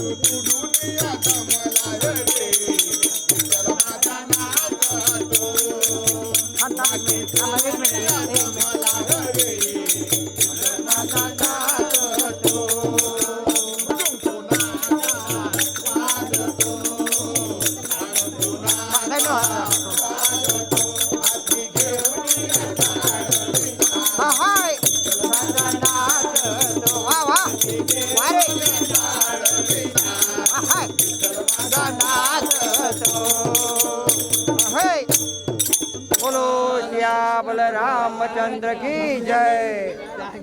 एक मिनिट एक मिनिट. नाचतो है बोलो श्या बलरामचंद्र की जय?